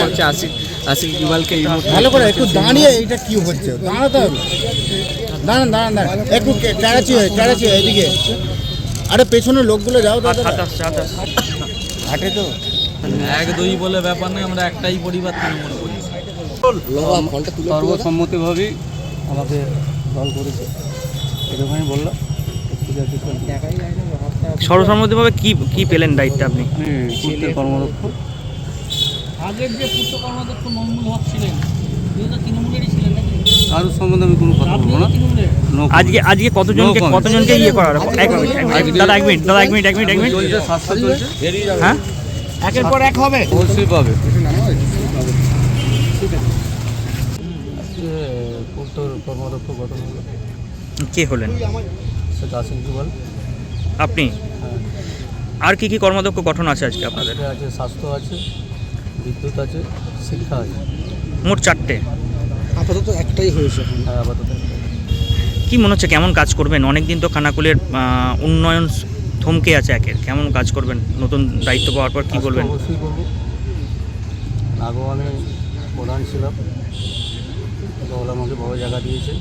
করছে ইকবালকে ভালো করে একটু দাঁড়িয়ে এটা কি হচ্ছে? দাঁড়াতে হবে দাঁড়ান দাঁড়ান দাঁড়ান। একটু হয়ে হয়ে এদিকে। আরে পেছনে লোকগুলো যাও দাদা। তো। এক দুই বলে ব্যাপার নেই আমরা একটাই পরিবার তৃণমূল করি। সর্বসম্মতিভাবেই আমাকে দল করেছে। এরকমই বলল। সর্বসম্মতিভাবে কি কি পেলেন দায়িত্ব আপনি? কর্মরক্ষ আগের যে পূর্ত হক ছিলেন কারোর সম্বন্ধে আমি কোনো কথা বলব না। আজকে আজকে কতজনকে কতজনকে ইয়ে করা এক মিনিট এক দাদা এক মিনিট দাদা এক মিনিট এক মিনিট এক মিনিট। চলছে স্বাস্থ্য চলছে। হ্যাঁ? একের পর এক হবে। অবশ্যই পাবে। পূর্তর কর্মরক্ষ গঠন হলো কে হলেন জুবাল আপনি? হ্যাঁ। আর কি কি কর্মদক্ষ গঠন আছে আজকে আপনাদের? আছে স্বাস্থ্য আছে। বিদ্যুৎ আছে শিক্ষা আছে। মোট চারটে। আপাতত একটাই হয়েছে হ্যাঁ আপাতত। কি মনে হচ্ছে কেমন কাজ করবেন? অনেকদিন তো খানাকুলের আহ, উন্নয়ন থমকে আছে একের। কেমন কাজ করবেন? নতুন দায়িত্ব পাওয়ার পর কি বলবেন? তো অবশ্যই করব আগেও আমি প্রধান ছিলাম। দল আমাকে বড় জায়গা দিয়েছে।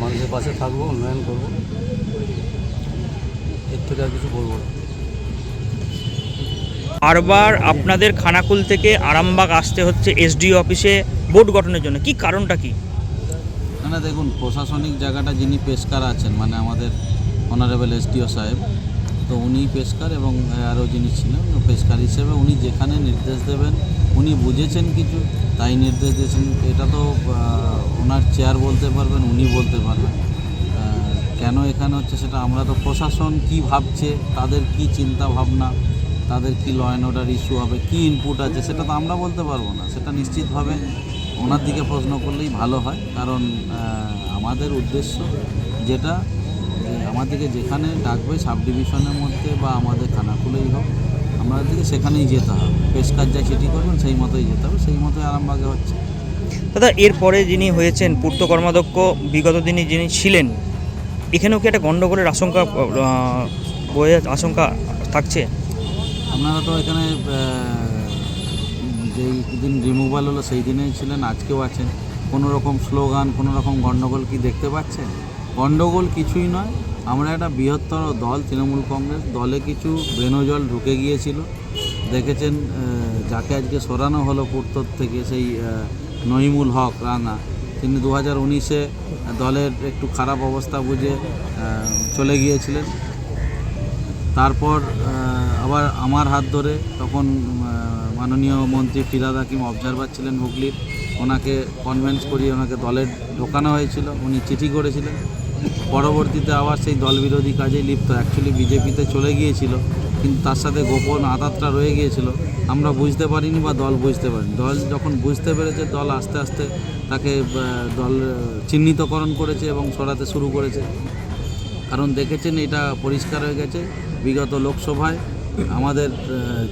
মানুষের পাশে থাকব উন্নয়ন করব। এর থেকে আর কিছু বলব না। বারবার আপনাদের খানাকুল থেকে আরামবাগ আসতে হচ্ছে এসডিও অফিসে বোর্ড গঠনের জন্য। কি কারণটা কি? না না, দেখুন, প্রশাসনিক জায়গাটা যিনি পেশকার আছেন মানে আমাদের অনারেবল এসডিও সাহেব, তো উনি পেশকার এবং আরও যিনি ছিলেন পেশকার হিসেবে উনি যেখানে নির্দেশ দেবেন, উনি বুঝেছেন কিছু, তাই নির্দেশ দিয়েছেন। এটা তো ওনার চেয়ার বলতে পারবেন, উনি বলতে পারবেন। কেন এখানে হচ্ছে সেটা আমরা তো প্রশাসন কি ভাবছে, তাদের কি চিন্তা ভাবনা তাদের কি ল অ্যান্ড অর্ডার ইস্যু হবে, কি ইনপুট আছে, সেটা তো আমরা বলতে পারব না। সেটা নিশ্চিতভাবে ওনার দিকে প্রশ্ন করলেই ভালো হয়। কারণ আমাদের উদ্দেশ্য যেটা আমাদেরকে যেখানে ডাকবে সাব ডিভিশনের মধ্যে বা আমাদের খানাকুলেই হোক আমাদেরকে সেখানেই যেতে হবে। পেশ কাজ যা চিঠি করবেন, সেই মতোই যেতে হবে, সেই মতোই আরামবাগে হচ্ছে। দাদা, এরপরে যিনি হয়েছেন পূর্ত কর্মাধ্যক্ষ, বিগত দিনে যিনি ছিলেন, এখানেও কি একটা গণ্ডগোলের আশঙ্কা আশঙ্কা থাকছে? আপনারা তো এখানে যেই দিন রিমুভাল হলো সেই দিনেই ছিলেন আজকেও আছেন। কোনো রকম স্লোগান কোনো রকম গণ্ডগোল কি দেখতে পাচ্ছেন? গণ্ডগোল কিছুই নয় আমরা একটা বৃহত্তর দল তৃণমূল কংগ্রেস দলে কিছু বেনজল ঢুকে গিয়েছিল। দেখেছেন যাকে আজকে সরানো হলো পূর্তর থেকে সেই আহ, নইমুল হক রানা। তিনি দু হাজার উনিশে দলের একটু খারাপ অবস্থা বুঝে চলে গিয়েছিলেন। তারপর আবার আমার হাত ধরে তখন মাননীয় মন্ত্রী ফিরাদ হাকিম অবজারভার ছিলেন হুগলির। ওনাকে কনভেন্স করিয়ে ওনাকে দলে ঢোকানো হয়েছিল। উনি চিঠি করেছিলেন। পরবর্তীতে আবার সেই দল বিরোধী কাজে লিপ্ত। অ্যাকচুয়ালি বিজেপিতে চলে গিয়েছিল, কিন্তু তার সাথে গোপন আঘাতটা রয়ে গিয়েছিল। আমরা বুঝতে পারিনি বা দল বুঝতে পারিনি। দল যখন বুঝতে পেরেছে, দল আস্তে আস্তে তাকে দল চিহ্নিতকরণ করেছে এবং সরাতে শুরু করেছে। কারণ দেখেছেন এটা পরিষ্কার হয়ে গেছে বিগত লোকসভায় আমাদের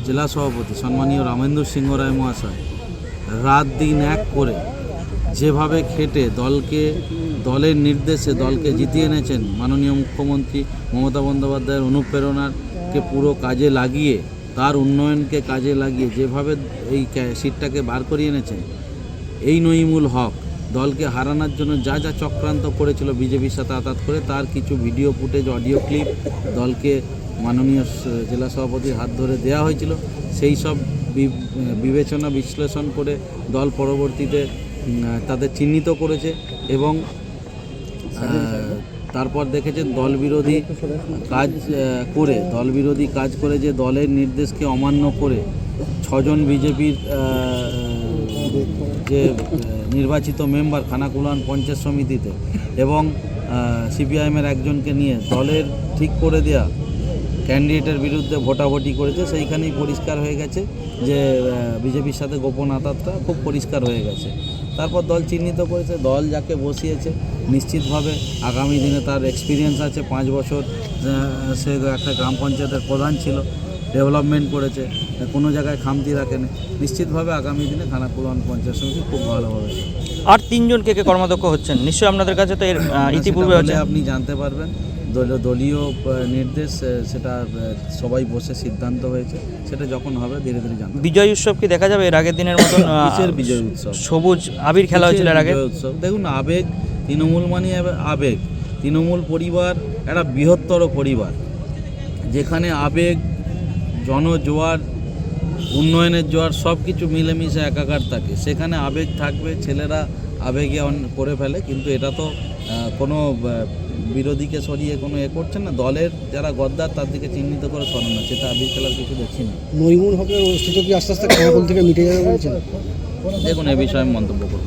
জেলা সভাপতি সম্মানীয় রামেন্দ্র সিংহ রায় মহাশয় রাত দিন এক করে যেভাবে খেটে দলকে, দলের নির্দেশে দলকে জিতিয়ে এনেছেন মাননীয় মুখ্যমন্ত্রী মমতা বন্দ্যোপাধ্যায়ের অনুপ্রেরণাকে পুরো কাজে লাগিয়ে, তার উন্নয়নকে কাজে লাগিয়ে যেভাবে এই সিটটাকে বার করিয়ে এনেছেন, এই নইমুল হক দলকে হারানোর জন্য যা যা চক্রান্ত করেছিল বিজেপির সাথে আঘাত করে, তার কিছু ভিডিও ফুটেজ, অডিও ক্লিপ দলকে মাননীয় জেলা সভাপতির হাত ধরে দেওয়া হয়েছিল। সেই সব বিবেচনা, বিশ্লেষণ করে দল পরবর্তীতে তাদের চিহ্নিত করেছে এবং তারপর দেখেছেন দল বিরোধী কাজ করে, দল বিরোধী কাজ করে যে দলের নির্দেশকে অমান্য করে ছজন বিজেপির যে নির্বাচিত মেম্বার খানাকুলান পঞ্চায়েত সমিতিতে এবং সিপিআইএমের একজনকে নিয়ে দলের ঠিক করে দেয়া ক্যান্ডিডেটের বিরুদ্ধে ভোটাভুটি করেছে, সেইখানেই পরিষ্কার হয়ে গেছে যে বিজেপির সাথে গোপন আতাতটা খুব পরিষ্কার হয়ে গেছে। তারপর দল চিহ্নিত করেছে, দল যাকে বসিয়েছে, নিশ্চিতভাবে আগামী দিনে তার এক্সপিরিয়েন্স আছে। পাঁচ বছর সে একটা গ্রাম পঞ্চায়েতের প্রধান ছিল। ডেভেলপমেন্ট করেছে কোনো জায়গায় খামতি রাখেনি। নিশ্চিতভাবে আগামী দিনে খানাকুলান পঞ্চায়েত সমিতি খুব ভালো হবে আর তিনজন কে কে কর্মাধ্যক্ষ হচ্ছেন? নিশ্চয়ই আপনাদের কাছে তো এর ইতিপূর্বে হচ্ছে। আপনি জানতে পারবেন। দল- দলীয় নির্দেশ সেটা সবাই বসে সিদ্ধান্ত হয়েছে। সেটা যখন হবে ধীরে ধীরে জানতে বিজয় উৎসব কি দেখা যাবে? এর আগের দিনের মতন বিজয় উৎসব? সবুজ আবির খেলা হয়েছিল এর আগে? উৎসব? দেখুন আবেগ তৃণমূল মানে আবেগ। তৃণমূল পরিবার একটা বৃহত্তর পরিবার। যেখানে আবেগ জনজোয়ার উন্নয়নের জোয়ার সব কিছু মিলেমিশে একাকার থাকে। সেখানে আবেগ থাকবে ছেলেরা আবেগে অন- করে ফেলে কিন্তু এটা তো কোনো বিরোধীকে সরিয়ে কোনো এ করছে না। দলের যারা গদ্দার তার দিকে চিহ্নিত করে সরানো সেটা আবির খেলার কিছু দেখছি না। নরিমুল হকের অস্তিত্ব কি আস্তে আস্তে থেকে মিটে যাবে বলছেন? দেখুন এ বিষয়ে আমি মন্তব্য করব।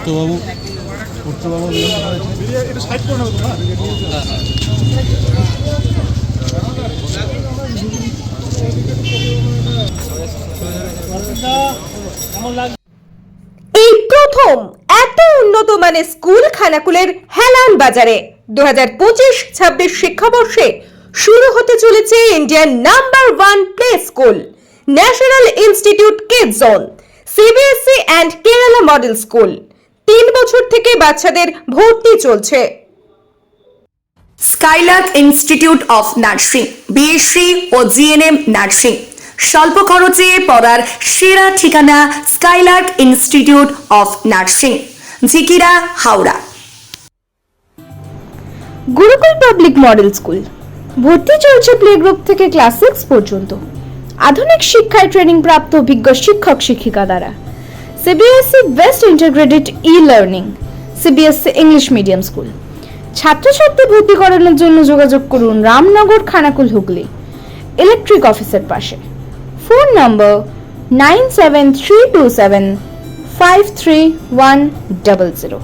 পুত্রবাবু পুত্রবাবু এই প্রথম এত উন্নত মানের স্কুল খানাকুলের হেলান বাজারে দু হাজার পঁচিশ, ছাব্বিশ শিক্ষাবর্ষে শুরু হতে চলেছে Indian number one play school National Institute Kid Zone CBSC and Kerala model school তিন বছর থেকে বাচ্চাদের ভর্তি চলছে। Skylark Institute of Nursing BSc O GNM nursing. স্বল্প খরচে পড়ার সেরা ঠিকানা Skylark Institute of Nursing Jhikira Howrah. Gurukul public model school. ভর্তি চলছে প্লে গ্রুপ থেকে ক্লাস সিক্স পর্যন্ত। আধুনিক শিক্ষায় ট্রেনিং প্রাপ্ত অভিজ্ঞ শিক্ষক শিক্ষিকা দ্বারা। CBSE best integrated e learning CBSC English medium school ছাত্রছাত্রী ভর্তি করানোর জন্য যোগাযোগ করুন রামনগর খানাকুল হুগলি ইলেকট্রিক অফিসের পাশে। Phone number nine seven three two seven five three one double zero